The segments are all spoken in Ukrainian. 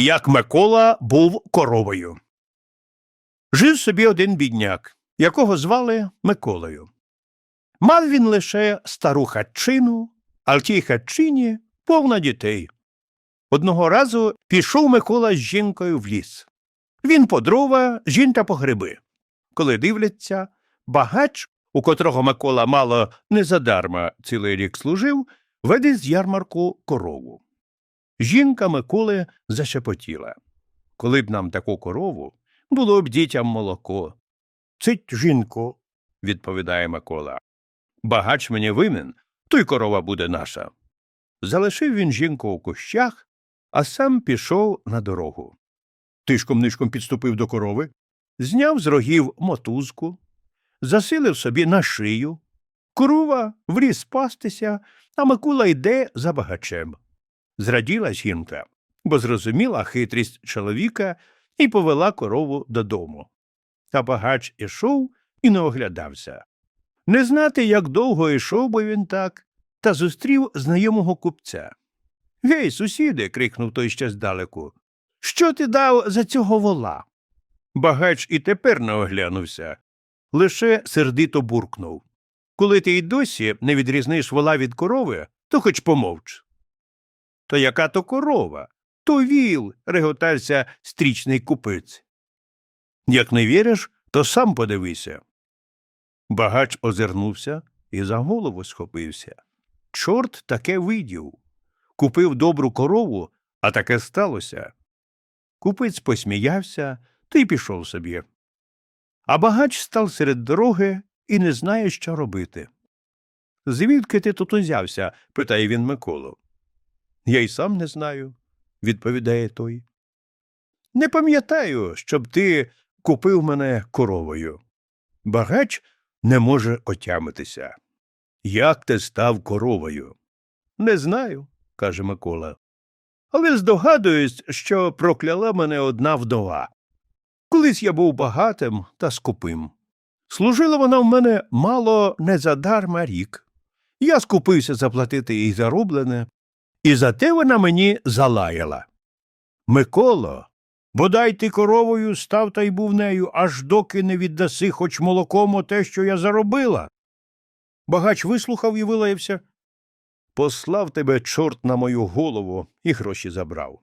Як Микола був коровою. Жив собі один бідняк, якого звали Миколою. Мав він лише стару хатчину, а в тій хатчині повна дітей. Одного разу пішов Микола з жінкою в ліс. Він по дрова, жінка по гриби. Коли дивляться, багач, у котрого Микола мало не задарма цілий рік служив, веде з ярмарку корову. Жінка Миколи зашепотіла. Коли б нам таку корову, було б дітям молоко. Цить, жінко, відповідає Микола. Багач мені винен, то й корова буде наша. Залишив він жінку у кущах, а сам пішов на дорогу. Тишком нишком підступив до корови, зняв з рогів мотузку, засилив собі на шию. Корова вріс пастися, а Микола йде за багачем. Зраділа жінка, бо зрозуміла хитрість чоловіка і повела корову додому. Та багач ішов і не оглядався. Не знати, як довго йшов би він так, та зустрів знайомого купця. Гей, сусіде. крикнув той ще здалеку. Що ти дав за цього вола? Багач і тепер не оглянувся, лише сердито буркнув. Коли ти й досі не відрізниш вола від корови, то хоч помовч. То яка то корова? То віл, реготався стрічний купець. Як не віриш, то сам подивися. Багач озирнувся і за голову схопився. Чорт таке видів. Купив добру корову, а таке сталося. Купець посміявся та й пішов собі. А багач став серед дороги і не знає, що робити. Звідки ти тут узявся? питає він Миколу. Я й сам не знаю, відповідає той. Не пам'ятаю, щоб ти купив мене коровою. Багач не може отямитися. Як ти став коровою? Не знаю, каже Микола. Але здогадуюсь, що прокляла мене одна вдова. Колись я був багатим та скупим. Служила вона в мене мало не задарма рік. Я скупився заплатити їй зароблене, і зате вона мені залаяла. Миколо, бодай ти коровою став та й був нею, аж доки не віддаси хоч молоком о те, що я заробила. Багач вислухав і вилаявся. Послав тебе чорт на мою голову і гроші забрав.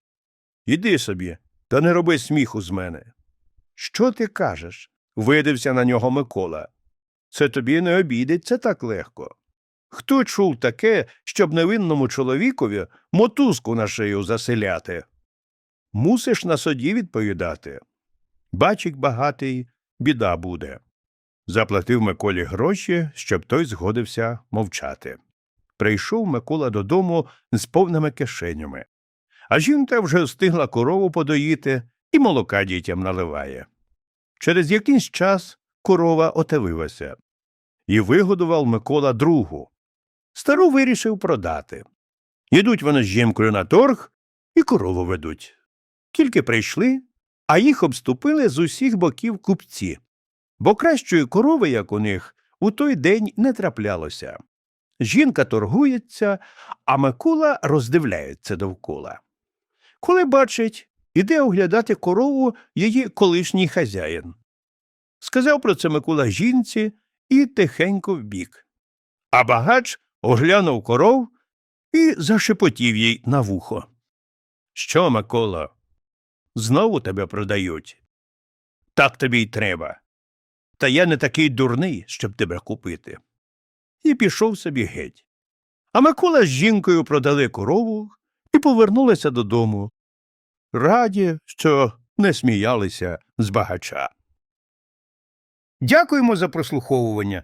Іди собі, та не роби сміху з мене. Що ти кажеш? видився на нього Микола. Це тобі не обійдеться так легко. Хто чув таке, щоб невинному чоловікові мотузку на шию заселяти? Мусиш на соді відповідати. Бачик багатий, біда буде. Заплатив Миколі гроші, щоб той згодився мовчати. Прийшов Микола додому з повними кишенями. А жінка вже встигла корову подоїти і молока дітям наливає. Через якийсь час корова отавилася. І вигодував Микола другу. Стару вирішив продати. Йдуть вони з жінкою на торг і корову ведуть. Тільки прийшли, а їх обступили з усіх боків купці. Бо кращої корови, як у них, у той день не траплялося. Жінка торгується, а Микола роздивляється довкола. Коли бачить, іде оглядати корову її колишній хазяїн. Сказав про це Микола жінці і тихенько вбік. А багач оглянув коров і зашепотів їй на вухо. Що, Микола? Знову тебе продають. Так тобі й треба. Та я не такий дурний, щоб тебе купити. І пішов собі геть. А Микола з жінкою продали корову і повернулися додому. Раді, що не сміялися з багача. Дякуємо за прослуховування.